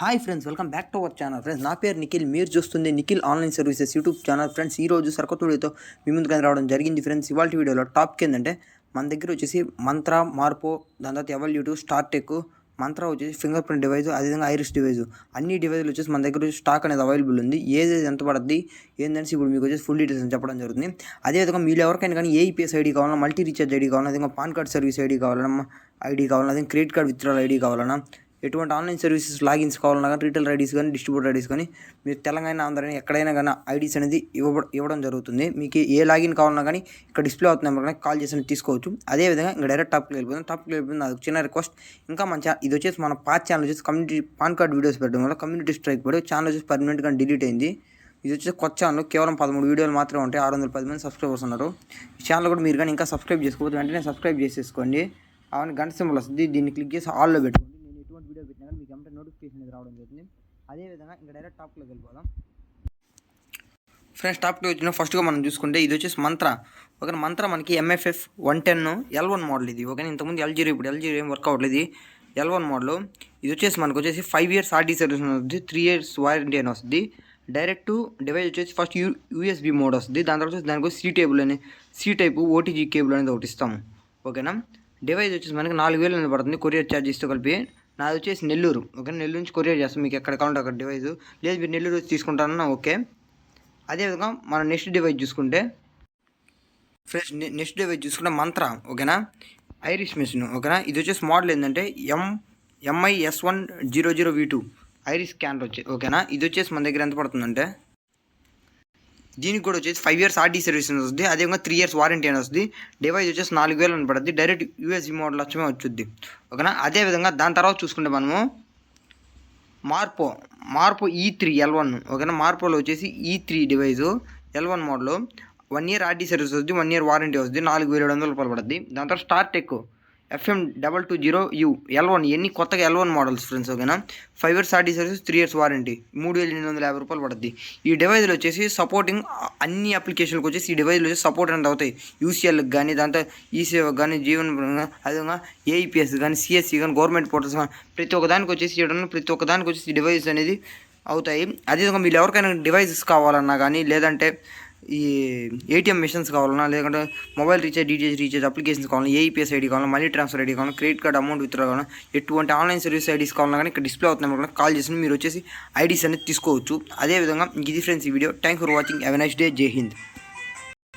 Hi friends welcome back to our channel friends నా పేరు నిఖిల్ మీరు చూస్తుంది Nikhil online services YouTube channel friends ఈ రోజు సరికొత్త మీ ముందుకు రావడం జరిగింది. ఫ్రెండ్స్ ఇవాళ వీడియోలో టాపిక్ ఏంటంటే మన దగ్గర వచ్చేసి మంత్ర మార్పో దాని తర్వాత ఎవల్యూటు స్టార్ టెక్ మంత్ర వచ్చేసి ఫింగర్ ప్రింట్ డివైస్ అదేవిధంగా ఐరిస్ డివైస్ అన్ని డివైజులు వచ్చేసి మన దగ్గర స్టాక్ అనేది అవైలబుల్ ఉంది. ఏది ఎంత పడుతుంది ఏంటంటే ఇప్పుడు మీకు వచ్చేసి ఫుల్ డీటెయిల్స్ అని చెప్పడం జరుగుతుంది. అదేవిధంగా మీరు ఎవరికైనా కానీ ఏఈపీఎస్ ఐడి కావాలన్నా మల్టీ రీఛార్జ్ ఐడి కావాలన్నా అదేవిధంగా పాన్ కార్డ్ సర్వీస్ ఐడి కావాలన్నా ఐడి కావాలన్నా అదే క్రెడిట్ కార్డ్ విత్డ్రాల్ ఐడి కావాలన్నా ఎటువంటి ఆన్లైన్ సర్వీసెస్ లాగిన్స్ కావాలన్నా కానీ రీటైల్ ఐడీస్ కానీ డిస్ట్రిబ్యూటర్ ఐడీస్ కానీ మీరు తెలంగాణ ఆంధ్ర ఎక్కడైనా కానీ ఐడీస్ అనేది ఇవ్వ ఇవ్వడం జరుగుతుంది. మీకు ఏ లాగిన్ కావాలన్నా కానీ ఇక్కడ డిస్ప్లే అవుతుంది నెంబర్ కానీ కాల్ చేసి తీసుకోవచ్చు. అదేవిధంగా ఇంకా డైరెక్ట్ టాప్కి వెళ్ళిపోతుంది టాప్కి వెళ్ళిపోతుంది అది చిన్న రిక్వెస్ట్. ఇంకా మన ఇది వచ్చేసి మన పాత ఛానల్ వచ్చేసి కమ్యూనిటీ పాన్ కార్డ్ వీడియోస్ పెట్టడం వల్ల కమ్యూనిటీ స్ట్రైక్ పడి ఛానల్ వచ్చేసి పర్మనెంట్గా డిలీట్ అయింది. ఇది వచ్చేసి కొత్త ఛానల్. కేవలం పదమూడు వీడియోలు మాత్రమే ఉంటాయి. ఆరు వందల పది మంది సబ్స్క్రైబర్స్ ఉన్నారు. ఈ ఛానల్ కూడా మీరు కానీ ఇంకా సబ్స్క్రైబ్ చేసుకోవచ్చు వెంటనే సబ్స్క్రైబ్ చేసేసుకోండి. అవన్నీ గంట సింబల్ వస్తుంది. దీన్ని క్లిక్ చేసి ఆల్లో పెట్టుకోండి. వీడియో పెట్టినా కానీ మీకు ఏమంటే నోటిఫికేషన్ రావడం జరుగుతుంది అదేవిధంగా ఇంకా డైరెక్ట్ టాప్లోకి వెళ్ళిపోదాం. ఫ్రెండ్స్ టాప్కి వచ్చిన ఫస్ట్గా మనం చూసుకుంటే ఇది వచ్చేసి మంత్ర. ఒక మంత్ర మనకి MFF one ten L one model ఇది. ఓకే ఇంతకుముందు ఎల్జీరో ఇప్పుడు ఎల్జీరో ఏం వర్క్ అవ్వట్లేదు ఇది. ఎల్ వన్ మోడల్ ఇది వచ్చేసి మనకు వచ్చేసి ఫైవ్ ఇయర్స్ ఆర్టీ సర్వీస్ అని వస్తుంది. త్రీ ఇయర్స్ వారంటీ అని వస్తుంది. డైరెక్ట్ డివైస్ వచ్చేసి ఫస్ట్ యూ యూఎస్బి మోడ్ వస్తుంది. దాని తర్వాత దానికి సి టేబుల్ అని సి టైపు ఓటీజీ కేబుల్ అనేది ఒకటి ఇస్తాము. ఓకేనా? డివైస్ వచ్చేసి మనకి నాలుగు వేలు అనేది పడుతుంది. కొరియర్ ఛార్జెస్తో కలిపి. నాది వచ్చేసి నెల్లూరు. ఓకే? నెల్లూరు నుంచి కొరియర్ చేస్తాం. మీకు ఎక్కడ కావాలంటే అక్కడ డివైస్ లేదు మీరు నెల్లూరు వచ్చి తీసుకుంటారన్నా ఓకే? అదేవిధంగా మనం నెక్స్ట్ డివైస్ చూసుకుంటే ఫ్రెండ్స్ నెక్స్ట్ డివైస్ చూసుకుంటే మంత్ర ఓకేనా? ఐరిష్ మెషిన్ ఓకేనా? ఇది వచ్చేసి మోడల్ ఏంటంటే M MI S one zero zero V two iris scan వచ్చి ఓకేనా? ఇది వచ్చేసి మన దగ్గర ఎంత పడుతుందంటే దీనికి కూడా వచ్చేసి ఫైవ్ ఇయర్స్ ఆర్టీ సర్వీస్ అని వస్తుంది. అదేవిధంగా త్రీ ఇయర్స్ వారంటీ అని వస్తుంది. డివైస్ వచ్చేసి నాలుగు వేలు అని పడుతుంది. డైరెక్ట్ యూఎస్బి మోడల్ వచ్చే వచ్చుద్ది ఓకేనా? అదేవిధంగా దాని తర్వాత చూసుకుంటే మనము మార్పో మార్పో ఈ త్రీ ఎల్ వన్ ఓకేనా? మార్పోలో వచ్చేసి ఈ three device L one model one year RT service వస్తుంది వన్ ఇయర్ వారంటీ వస్తుంది నాలుగు వేల ఏడు వందల రూపాయలు పడుతుంది. దాని తర్వాత star tech FM double two zero U L one ఎన్ని కొత్తగా ఎల్ వన్ మోడల్స్ ఫ్రెండ్స్ ఓకేనా? Five years RT service three years warranty. మూడు వేల ఎనిమిది వందల యాభై రూపాయలు పడుతుంది ఈ డివైజ్లు వచ్చేసి సపోర్టింగ్ అన్ని అప్లికేషన్లకు వచ్చేసి ఈ డివైజ్లు వచ్చేసి సపోర్ట్ అనేది అవుతాయి. యూసీఎల్కి కానీ దాంతో ఈసేవకి కానీ జీవన్ అదేవిధంగా ఏఈపిఎస్ కానీ సిఎస్సి కానీ గవర్నమెంట్ పోర్టల్స్ కానీ ప్రతి ఒక్క దానికి వచ్చేసి ప్రతి ఒక్క దానికి వచ్చేసి ఈ అనేది అవుతాయి. అదేవిధంగా మీరు ఎవరికైనా డివైజెస్ కావాలన్నా కానీ లేదంటే ఈ ఏటీఎం మిషన్స్ కావాలన్నా లేదంటే mobile recharge DTH recharge applications కావాలన్నా ఏఈపీఎస్ ఐడి కావాలన్నా మనీ ట్రాన్స్ఫర్ ఐడి కావాలన్నా క్రెడిట్ కార్డ్ అమౌంట్ విత్డ్రా కావాలన్నా ఎటువంటి ఆన్లైన్ సర్వీస్ ఐడీస్ కావాలన్నా కానీ ఇక్కడ డిస్ప్లే అవుతున్నాయి కూడా కాల్ చేసి మీరు వచ్చేసి ఐడీస్ అనేది తీసుకోవచ్చు. అదేవిధంగా ఇది ఫ్రెండ్స్ ఈ video thank for watching have day Jai Hind